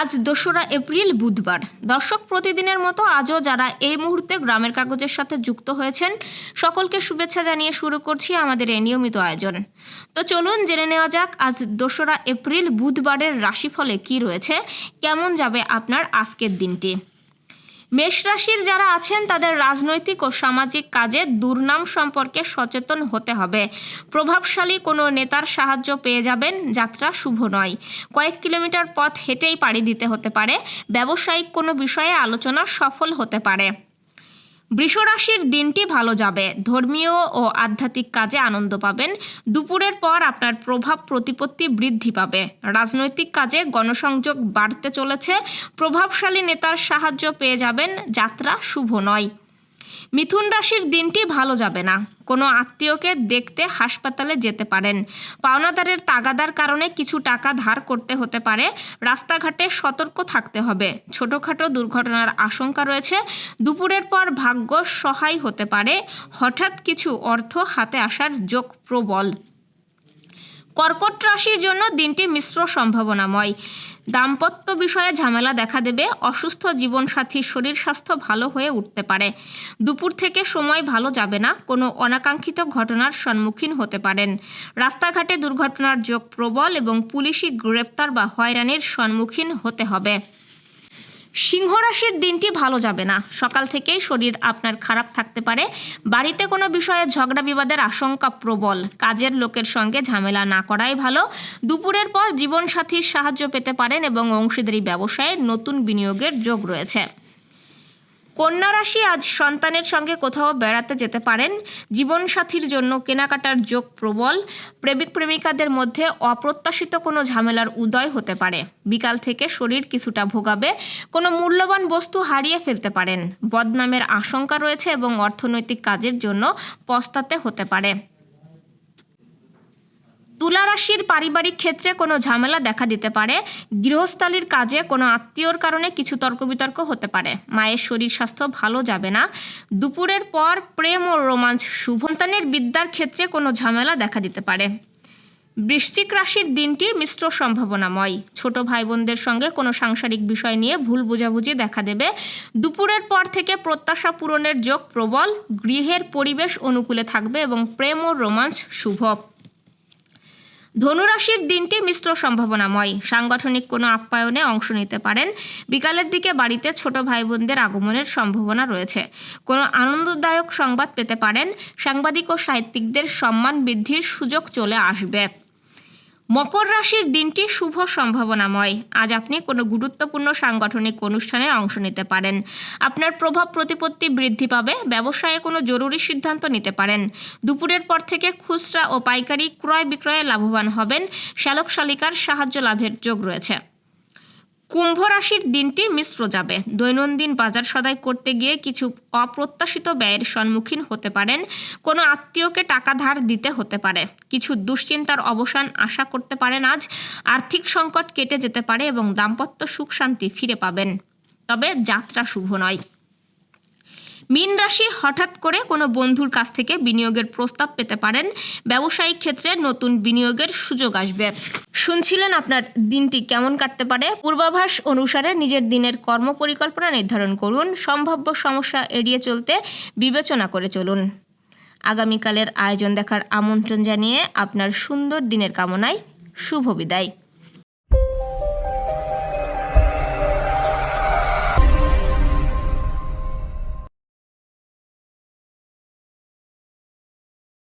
আজ দোসরা এপ্রিল বুধবার। দর্শক প্রতিদিনের মতো আজও যারা এই মুহূর্তে গ্রামের কাগজের সাথে যুক্ত হয়েছেন, সকলকে শুভেচ্ছা জানিয়ে শুরু করছি আমাদের এই নিয়মিত আয়োজন। তো চলুন জেনে নেওয়া যাক আজ দোসরা এপ্রিল বুধবারের রাশিফলে কি রয়েছে, কেমন যাবে আপনার আজকের দিনটি। মেষ রাশির যারা আছেন, তাদের রাজনৈতিক ও সামাজিক কাজে দুর্নাম সম্পর্কে সচেতন হতে হবে। প্রভাবশালী কোনো নেতার সাহায্য পেয়ে যাবেন, যাত্রা শুভ নয়। কয়েক কিলোমিটার পথ হেঁটেই পাড়ি দিতে হতে পারে। ব্যবসায়িক কোনো বিষয়ে আলোচনা সফল হতে পারে। বৃষরাশির দিনটি ভালো যাবে। ধর্মীয় ও আধ্যাত্মিক কাজে আনন্দ পাবেন। দুপুরের পর আপনার প্রভাব প্রতিপত্তি বৃদ্ধি পাবে। রাজনৈতিক কাজে গণসংযোগ বাড়তে চলেছে। প্রভাবশালী নেতার সাহায্য পেয়ে যাবেন। যাত্রা শুভ নয়। মিথুন রাশির দিনটি ভালো যাবে না। কোনো আত্মীয়কে দেখতে হাসপাতালে যেতে পারেন। পাওনাদারের তাগাদার কারণে কিছু টাকা ধার করতে হতে পারে। রাস্তাঘাটে সতর্ক থাকতে হবে। ছোটোখাটো দুর্ঘটনার আশঙ্কা রয়েছে। দুপুরের পর ভাগ্য সহায় হতে পারে। হঠাৎ কিছু অর্থ হাতে আসার যোগ প্রবল। কর্কট রাশির জন্য দিনটি মিশ্র সম্ভাবনাময়। দাম্পত্য বিষয়ে ঝামেলা দেখা দেবে, অসুস্থ জীবনসাথীর শরীর স্বাস্থ্য ভালো হয়ে উঠতে পারে। দুপুর থেকে সময় ভালো যাবে না, কোনো অনাকাঙ্ক্ষিত ঘটনার সম্মুখীন হতে পারেন। রাস্তাঘাটে দুর্ঘটনার যোগ প্রবল এবং পুলিশি গ্রেপ্তার বা হয়রানির সম্মুখীন হতে হবে। সিংহ রাশির দিনটি ভালো যাবে না। সকাল থেকেই শরীর আপনার খারাপ থাকতে পারে। বাড়িতে কোনো বিষয়ে ঝগড়া বিবাদের আশঙ্কা প্রবল। কাজের লোকের সঙ্গে ঝামেলা না করাই ভালো। দুপুরের পর জীবনসাথীর সাহায্য পেতে পারেন এবং অংশীদারি ব্যবসায়ে নতুন বিনিয়োগের যোগ রয়েছে। কন্যা রাশি আজ সন্তানের সঙ্গে কোথাও বেড়াতে যেতে পারেন। জীবনসাথীর জন্য কেনাকাটার যোগ প্রবল। প্রেমিক প্রেমিকাদের মধ্যে অপ্রত্যাশিত কোনো ঝামেলার উদয় হতে পারে। বিকাল থেকে শরীর কিছুটা ভোগাবে। কোনো মূল্যবান বস্তু হারিয়ে ফেলতে পারেন। বদনামের আশঙ্কা রয়েছে এবং অর্থনৈতিক কাজের জন্য পস্তাতে হতে পারে। তুলা রাশির পারিবারিক ক্ষেত্রে কোনো ঝামেলা দেখা দিতে পারে, গৃহস্থালির কাজে কোনো আত্মীয়র কারণে কিছু তর্ক বিতর্ক হতে পারে। মায়ের শরীর স্বাস্থ্য ভালো যাবে না। দুপুরের পর প্রেম ও রোমাঞ্চ শুভ সন্তানের বিদ্যার ক্ষেত্রে কোনো ঝামেলা দেখা দিতে পারে। বৃশ্চিক রাশির দিনটি মিশ্র সম্ভাবনাময়। ছোট ভাই বোনদের সঙ্গে কোনো সাংসারিক বিষয় নিয়ে ভুল বোঝাবুঝি দেখা দেবে। দুপুরের পর থেকে প্রত্যাশা পূরণের যোগ প্রবল। গৃহের পরিবেশ অনুকূলে থাকবে এবং প্রেম ও রোমাঞ্চ শুভ। ধনুরাশির দিনটি মিশ্র সম্ভাবনাময়। সাংগঠনিক কোনো আপ্যায়নে অংশ নিতে পারেন। বিকালের দিকে বাড়িতে ছোট ভাই বোনদের আগমনের সম্ভাবনা রয়েছে। কোনো আনন্দদায়ক সংবাদ পেতে পারেন। সাংবাদিক ও সাহিত্যিকদের সম্মান বৃদ্ধির সুযোগ চলে আসবে। মকর রাশির দিনটি শুভ সম্ভাবনাময়। আজ আপনি কোনো গুরুত্বপূর্ণ সাংগঠনিক অনুষ্ঠানে অংশ নিতে পারেন। আপনার প্রভাব প্রতিপত্তি বৃদ্ধি পাবে, ব্যবসায়ে কোনো জরুরি সিদ্ধান্ত নিতে পারেন। দুপুরের পর থেকে খুচরা ও পাইকারি ক্রয় বিক্রয়ে লাভবান হবেন। শ্যালক শালিকার সাহায্য লাভের যোগ রয়েছে। কুম্ভ রাশির দিনটি মিশ্র যাবে। দৈনন্দিন বাজার সদাই করতে গিয়ে কিছু অপ্রত্যাশিত ব্যয়ের সম্মুখীন হতে পারেন। কোনো আত্মীয়কে টাকা ধার দিতে হতে পারে। কিছু দুশ্চিন্তার অবসান আশা করতে পারেন আজ। আর্থিক সংকট কেটে যেতে পারে এবং দাম্পত্য সুখ শান্তি ফিরে পাবেন। তবে যাত্রা শুভ নয়। মীন রাশি হঠাৎ করে কোনো বন্ধুর কাছ থেকে বিনিয়োগের প্রস্তাব পেতে পারেন। ব্যবসায়িক ক্ষেত্রে নতুন বিনিয়োগের সুযোগ আসবে। শুনছিলেন আপনার দিনটি কেমন কাটতে পারে? পূর্বাভাস অনুসারে নিজের দিনের কর্ম পরিকল্পনা নির্ধারণ করুন। সম্ভাব্য সমস্যা এড়িয়ে চলতে বিবেচনা করে চলুন। আগামীকালের আয়োজন দেখার আমন্ত্রণ জানিয়ে আপনার সুন্দর দিনের কামনায় শুভ বিদায়।